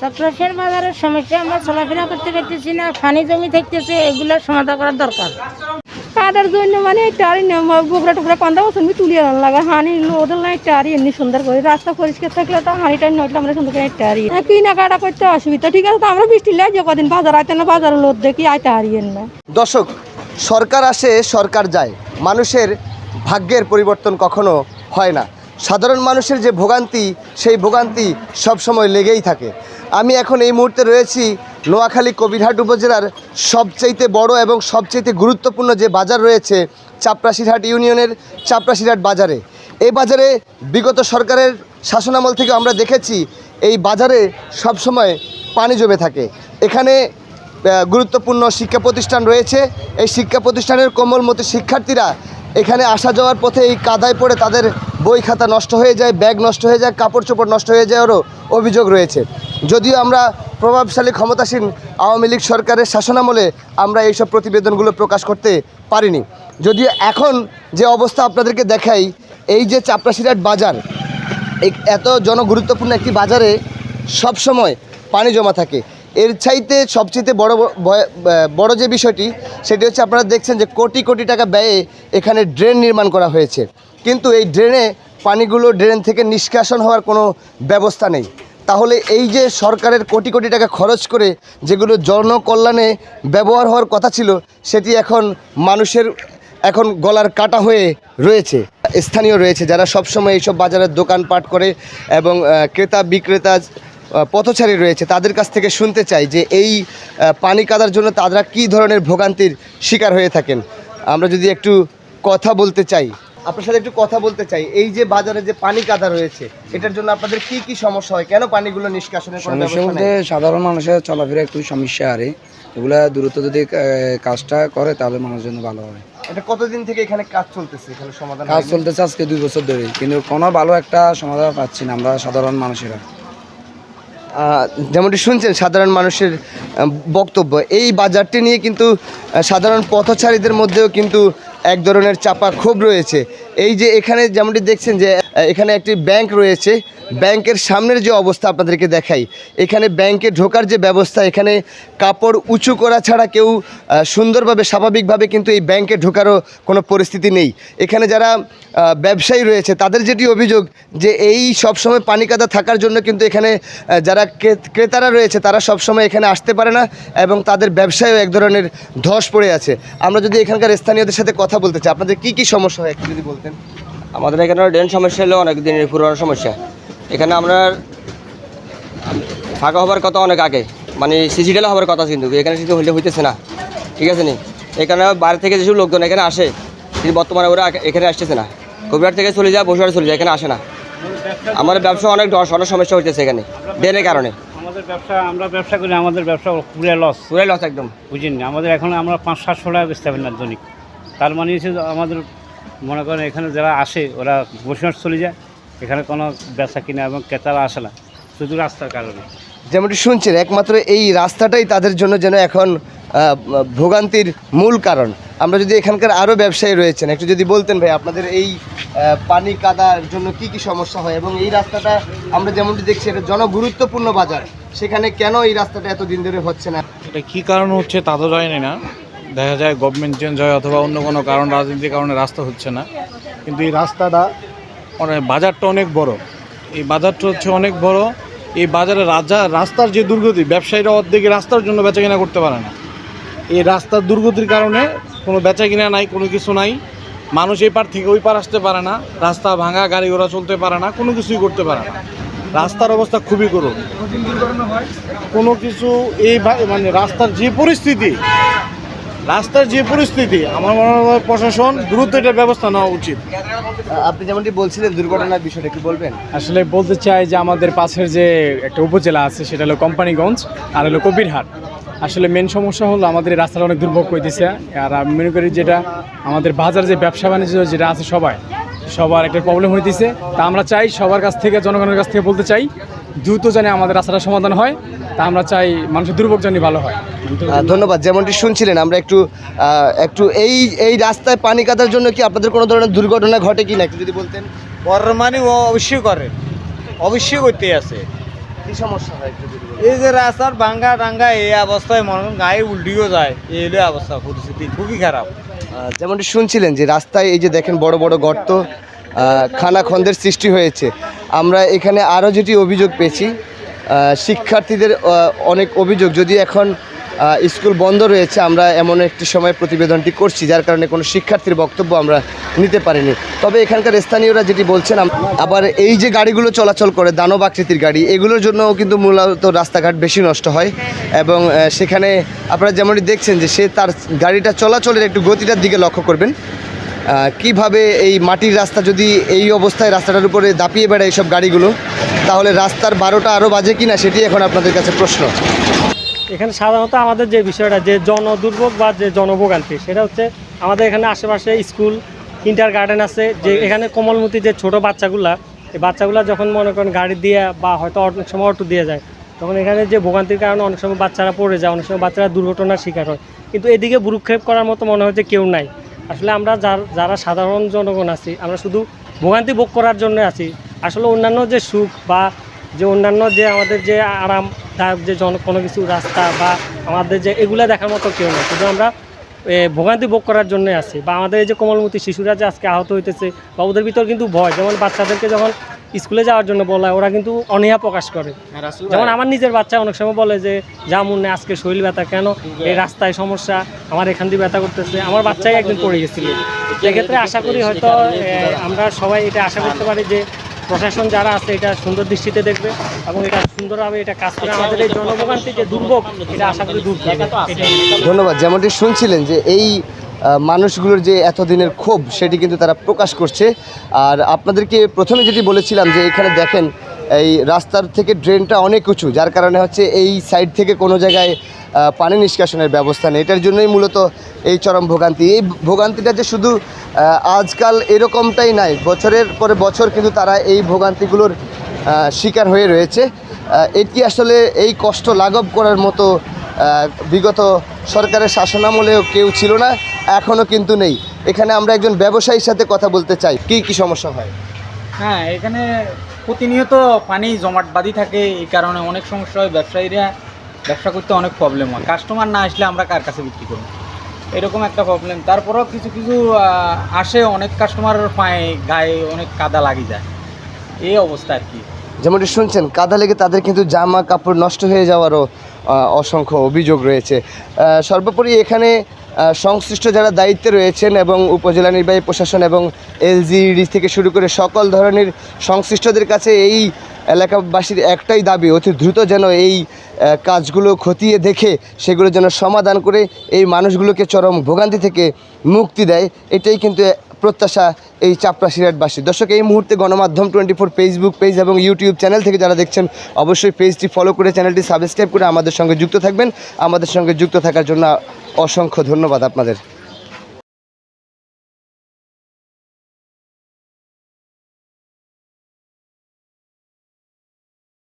চক্রসের বাজারের সমস্যা আমরা চলাফেরা করতে পারতেছি না পানি জমি থাকতেছে এগুলো সমাধান করার দরকার। কাদের জন্য মানে একটা আর গোবরা টোবরা পান্দা বছর আমি তুলিয়ে আনার লাগে হানি ওদের একটা আর এমনি সুন্দর করে। রাস্তা পরিষ্কার থাকলে তো হানিটা নইলে আমরা সুন্দর করে একটা হারিয়ে কিনাকাটা করতে অসুবিধা ঠিক আছে তো আমরা বৃষ্টি লাগে যে কদিন বাজার আইতে না বাজার লোদ দেখি আইতে হারিয়েন না। দর্শক সরকার আসে সরকার যায়। মানুষের ভাগ্যের পরিবর্তন কখনো হয় না। সাধারণ মানুষের যে ভোগান্তি সেই ভোগান্তি সবসময় লেগেই থাকে। আমি এখন এই মুহূর্তে রয়েছি নোয়াখালী কবিরহাট উপজেলার সবচাইতে বড় এবং সবচাইতে গুরুত্বপূর্ণ যে বাজার রয়েছে চাপরাশিরহাট ইউনিয়নের চাপরাশিরহাট বাজারে। এই বাজারে বিগত সরকারের শাসনামল থেকে আমরা দেখেছি, এই বাজারে সবসময় পানি জমে থাকে। এখানে গুরুত্বপূর্ণ শিক্ষা প্রতিষ্ঠান রয়েছে। এই শিক্ষা প্রতিষ্ঠানের কোমলমতি শিক্ষার্থীরা এখানে আসা যাওয়ার পথে এই কাদায় পড়ে তাদের বই খাতা নষ্ট হয়ে যায়, ব্যাগ নষ্ট হয়ে যায় কাপড় চোপড় নষ্ট হয়ে যাওয়ারও অভিযোগ রয়েছে। যদিও আমরা প্রভাবশালী, ক্ষমতাসীন আওয়ামী লীগ সরকারের শাসনামলে আমরা এইসব প্রতিবেদনগুলো প্রকাশ করতে পারিনি। যদিও এখন যে অবস্থা আপনাদেরকে দেখাই, এই যে চাপরাশিরাট বাজার এত জনগুরুত্বপূর্ণ একটি বাজারে সব সময় পানি জমা থাকে। এর চাইতে সবচেয়ে বড় বড় যে বিষয়টি, সেটি হচ্ছে আপনারা দেখছেন যে কোটি কোটি টাকা ব্যয়ে এখানে ড্রেন নির্মাণ করা হয়েছে। কিন্তু এই ড্রেনে পানিগুলো ড্রেন থেকে নিষ্কাশন হওয়ার কোনো ব্যবস্থা নেই। তাহলে এই যে সরকারের কোটি কোটি টাকা খরচ করে যেগুলো জনকল্যাণে ব্যবহার হওয়ার কথা ছিল, সেটি এখন মানুষের এখন গলার কাটা হয়ে রয়েছে। স্থানীয় রয়েছে যারা সবসময় এইসব বাজারের দোকানপাট করে এবং ক্রেতা বিক্রেতা পথচারী রয়েছে, তাদের কাছ থেকে শুনতে চাই যে এই পানি কাদার জন্য তারা কী ধরনের ভোগান্তির শিকার হয়ে থাকেন। আমরা যদি একটু কথা বলতে চাই। আপনার সাথে একটু কথা বলতে চাই। এই যে বাজারে যে পানি কাদা রয়েছে এটার জন্য আপনাদের কি কি সমস্যা হয়? কেন পানিগুলো নিষ্কাশনের সমস্যা বলতে সাধারণ মানুষের চলাফেরা একটু সমস্যা আরে। এগুলা দ্রুত যদি কাজটা করে তাহলে মানুষের জন্য ভালো হয় এটা কতদিন থেকে এখানে কাজ চলতেছে? এখানে সমাধান কাজ চলতেছে আজকে দুই বছর ধরে কিন্তু কোনো ভালো একটা সমাধান পাচ্ছি না আমরা সাধারণ মানুষেরা। যেমনটি শুনছেন সাধারণ মানুষের বক্তব্য। এই বাজারটি নিয়ে কিন্তু সাধারণ পথচারীদের মধ্যেও কিন্তু এক ধরনের চাপা ক্ষোভ রয়েছে। এই যে এখানে যেমনটি দেখছেন যে, এখানে একটি ব্যাংক রয়েছে। ব্যাংকের সামনের যে অবস্থা আপনাদেরকে দেখাই, এখানে ব্যাংকে ঢোকার যে ব্যবস্থা, এখানে কাপড় উঁচু করা ছাড়া কেউ সুন্দরভাবে, স্বাভাবিকভাবে কিন্তু এই ব্যাংকে ঢোকারও কোনো পরিস্থিতি নেই। এখানে যারা ব্যবসায়ী রয়েছে, তাদের যেটি অভিযোগ যে এই সবসময় পানি কাদা থাকার জন্য কিন্তু এখানে যারা ক্রেতারা রয়েছে, তারা সবসময় এখানে আসতে পারে না এবং তাদের ব্যবসায়ও এক ধরনের ধস পড়ে আছে। আমরা যদি এখানকার স্থানীয়দের সাথে কথা বলতে চাই, আপনাদের কি কি সমস্যা হয় একটু যদি বলতেন? আমাদের এখানে ড্রেন সমস্যা হলো অনেক দিনের পুরনো সমস্যা। এখানে আমরা ফাঁকা হবার কথা অনেক আগে। মানে সিসি ডেলা হবার কথা কিন্তু এখানে কিন্তু হইলে হইতেছে না। ঠিক আছে নি? এখানে বাইরে থেকে যেসব লোকজন এখানে আসে কিন্তু বর্তমানে ওরা এখানে আসতেছে না। কবিরাট থেকে চলে যায় বসুয়ার চলে যায় এখানে আসে না। আমাদের ব্যবসা অনেক অনেক সমস্যা হইতেছে এখানে ড্রেনের কারণে। আমাদের ব্যবসা আমরা ব্যবসা করি আমাদের ব্যবসা পুরে লস পুরাই লস একদম। বুঝিনি আমাদের এখন আমরা পাঁচ সাতশো টাকা বেচতে পারি না দৈনিক। তার মানে হচ্ছে আমাদের মনে করেন এখানে যারা আসে ওরা বসিমাস চলে যায় এখানে কোনো বেচা কিনা এবং ক্রেতারা আসে না শুধু রাস্তার কারণে। যেমনটি শুনছেন একমাত্র এই রাস্তাটাই তাদের জন্য যেন এখন ভোগান্তির মূল কারণ। আমরা যদি এখানকার আরও ব্যবসায়ী রয়েছেন একটু যদি বলতেন ভাই আপনাদের এই পানি কাদার জন্য কি কি সমস্যা হয় এবং এই রাস্তাটা আমরা যেমনটি দেখছি এটা জনগুরুত্বপূর্ণ বাজার। সেখানে কেন এই রাস্তাটা এত দিন ধরে হচ্ছে না? এটা কী কারণ হচ্ছে তা তো জানি না। দেখা যায় গভর্নমেন্ট চেঞ্জ হয় অথবা অন্য কোনো কারণ রাজনীতির কারণে রাস্তা হচ্ছে না। কিন্তু এই রাস্তাটা বাজারটা অনেক বড়। এই বাজারটা হচ্ছে অনেক বড়। এই বাজারে রাজা, রাস্তার যে দুর্গতি, ব্যবসায়ীরা অর্ধেক রাস্তার জন্য বেচা কিনা করতে পারে না। এই রাস্তার দুর্গতির কারণে কোনো বেচা কিনা নাই, কোনো কিছু নাই। মানুষ এই পার থেকে ওই পার আসতে পারে না। রাস্তা ভাঙা গাড়ি ঘোড়া চলতে পারে না, কোনো কিছুই করতে পারে না। রাস্তার অবস্থা খুবই করুন কোনো কিছু এই মানে রাস্তার যে পরিস্থিতি রাস্তার যে পরিস্থিতি আমার মনে হয় প্রশাসন দ্রুত এটার ব্যবস্থা নেওয়া উচিত। আপনি যেমনটি বলছিলেন দুর্ঘটনার বিষয়টা কি বলবেন? আসলে বলতে চাই যে আমাদের পাশের যে একটা উপজেলা আছে সেটা হলো কোম্পানিগঞ্জ আর হলো কবিরহাট। আসলে মেন সমস্যা হলো আমাদের এই রাস্তাটা অনেক দুর্ভোগ হইতেছে আর আমি মনে করি যেটা আমাদের বাজার যে ব্যবসা বাণিজ্য যেটা আছে সবাই সবার একটা প্রবলেম হইতেছে। তা আমরা চাই সবার কাছ থেকে জনগণের কাছ থেকে বলতে চাই দ্রুত জানে আমাদের রাস্তাটা সমাধান হয়। তা আমরা চাই মানুষের দুর্ভোগ জানি ভালো হয়। ধন্যবাদ যেমনটি শুনছিলেন আমরা একটু একটু এই এই রাস্তায় পানি কাদার জন্য কি আপনাদের কোনো ধরনের দুর্ঘটনা ঘটে কি না একটু যদি বলতেন? বর্মানি ও অবশ্যই করে অবশ্যই করতে আছে। কি সমস্যা হয়? এই যে রাস্তার ভাঙ্গা টাঙ্গা এই অবস্থায় মনে গায়ে উল্টিও যায় এই হলো অবস্থা পরিস্থিতি খুবই খারাপ। যেমনটি শুনছিলেন যে রাস্তায় এই যে দেখেন বড় বড় গর্ত আহ, খানাখন্দের সৃষ্টি হয়েছে। আমরা এখানে আরও যেটি অভিযোগ পেয়েছি শিক্ষার্থীদের অনেক অভিযোগ। যদি এখন স্কুল বন্ধ রয়েছে, আমরা এমন একটি সময় প্রতিবেদনটি করছি, যার কারণে কোনো শিক্ষার্থীর বক্তব্য আমরা নিতে পারিনি। তবে এখানকার স্থানীয়রা যেটি বলছেন আবার এই যে গাড়িগুলো চলাচল করে, দানব আকৃতির গাড়ি, এগুলোর জন্যও কিন্তু মূলত রাস্তাঘাট বেশি নষ্ট হয়। এবং সেখানে আপনারা যেমনটি দেখছেন যে সে তার গাড়িটা চলাচলের একটু গতিটার দিকে লক্ষ্য করবেন। কীভাবে এই মাটির রাস্তা যদি এই অবস্থায় রাস্তাটার উপরে দাপিয়ে বেড়ায় এইসব গাড়িগুলো তাহলে রাস্তার বারোটা আরও বাজে কিনা সেটি এখন আপনাদের কাছে প্রশ্ন। এখানে সাধারণত আমাদের যে বিষয়টা যে জনদুর্ভোগ বা যে জনভোগান্তি সেটা হচ্ছে আমাদের এখানে আশেপাশে স্কুল ইন্টার গার্ডেন আছে যে এখানে কোমলমতি যে ছোট বাচ্চাগুলা এই বাচ্চাগুলা যখন মনে করেন গাড়ি দিয়ে বা হয়তো অনেক সময় অটো দিয়ে যায় তখন এখানে যে ভোগান্তির কারণে অনেক সময় বাচ্চারা পড়ে যায় অনেক সময় বাচ্চারা দুর্ঘটনার শিকার হয়। কিন্তু এদিকে ভ্রুক্ষেপ করার মতো মনে হয় যে কেউ নাই। আসলে আমরা যার সাধারণ জনগণ আছি, আমরা শুধু ভোগান্তি ভোগ করার জন্য আছি। আসলে অন্যান্য যে সুখ বা যে অন্যান্য যে আমাদের যে আরামদায়ক যে জন, কোনো কিছু রাস্তা বা আমাদের যে এগুলো দেখার মতো কেউ নেই। শুধু আমরা ভোগান্তি ভোগ করার জন্য আছি। বা আমাদের এই যে কোমলমতি শিশুরা যে আজকে আহত হইতেছে বা ওদের ভিতর কিন্তু ভয়, যেমন বাচ্চাদেরকে যখন স্কুলে যাওয়ার জন্য বলা হয় ওরা কিন্তু অনীহা প্রকাশ করে। যেমন আমার নিজের বাচ্চা অনেক সময় বলে যে যা মনে আজকে শরীর ব্যথা কেন? এই রাস্তায় সমস্যা আমার এখান দিয়ে ব্যথা করতেছে। আমার বাচ্চাই একদিন পড়ে গেছিল। সেক্ষেত্রে আশা করি হয়তো আমরা সবাই এটা আশা করতে পারি যে প্রশাসন যারা আছে এটা সুন্দর দৃষ্টিতে দেখবে এবং এটা সুন্দরভাবে এটা কাজ করে আমাদের এই জনভোগান্তি যে দুর্ভোগ এটা আশা করি দূর ধন্যবাদ। যেমনটি শুনছিলেন যে এই মানুষগুলোর যে এতদিনের ক্ষোভ, সেটি কিন্তু তারা প্রকাশ করছে। আর আপনাদেরকে প্রথমে যেটি বলেছিলাম যে এখানে দেখেন, এই রাস্তার থেকে ড্রেনটা অনেক উঁচু, যার কারণে হচ্ছে এই সাইড থেকে কোনো জায়গায় পানি নিষ্কাশনের ব্যবস্থা নেই। এটার জন্যই মূলত এই চরম ভোগান্তি। এই ভোগান্তিটা যে শুধু আজকাল এরকমটাই নাই, বছরের পরে বছর কিন্তু তারা এই ভোগান্তিগুলোর শিকার হয়ে রয়েছে। এটি আসলে এই কষ্ট লাঘব করার মতো বিগত সরকারের শাসনামলেও কেউ ছিল না। এখনও কিন্তু নেই। এখানে আমরা একজন ব্যবসায়ীর সাথে কথা বলতে চাই। কি কি সমস্যা হয়? হ্যাঁ এখানে প্রতিনিয়ত পানি জমাট বাঁধি থাকে এই কারণে অনেক সমস্যা হয়। ব্যবসায়ীরা ব্যবসা করতে অনেক প্রবলেম হয়। কাস্টমার না আসলে আমরা কার কাছে বিক্রি করব? এরকম একটা প্রবলেম তারপরেও কিছু কিছু আসে অনেক কাস্টমার পায়ে গায়ে অনেক কাদা লাগি যায়। এই অবস্থা আর কি। যেমনটি শুনছেন কাদা লেগে তাদের কিন্তু জামা কাপড় নষ্ট হয়ে যাওয়ারও অসংখ্য অভিযোগ রয়েছে। সর্বোপরি এখানে সংশ্লিষ্ট যারা দায়িত্বে রয়েছেন এবং উপজেলা নির্বাহী প্রশাসন এবং এলজিডি থেকে শুরু করে সকল ধরনের সংশ্লিষ্টদের কাছে এই এলাকাবাসীর একটাই দাবি, অতি দ্রুত যেন এই কাজগুলো খতিয়ে দেখে সেগুলো যেন সমাধান করে এই মানুষগুলোকে চরম ভোগান্তি থেকে মুক্তি দেয়। এটাই কিন্তু প্রত্যাশা এই চাপড়া সিরাটবাসী দর্শক, এই মুহূর্তে গণমাধ্যম টোয়েন্টি ফোর ফেসবুক পেজ এবং ইউটিউব চ্যানেল থেকে যারা দেখছেন, অবশ্যই পেজটি ফলো করে চ্যানেলটি সাবস্ক্রাইব করে আমাদের সঙ্গে যুক্ত থাকবেন। আমাদের সঙ্গে যুক্ত থাকার জন্য অসংখ্য ধন্যবাদ আপনাদের।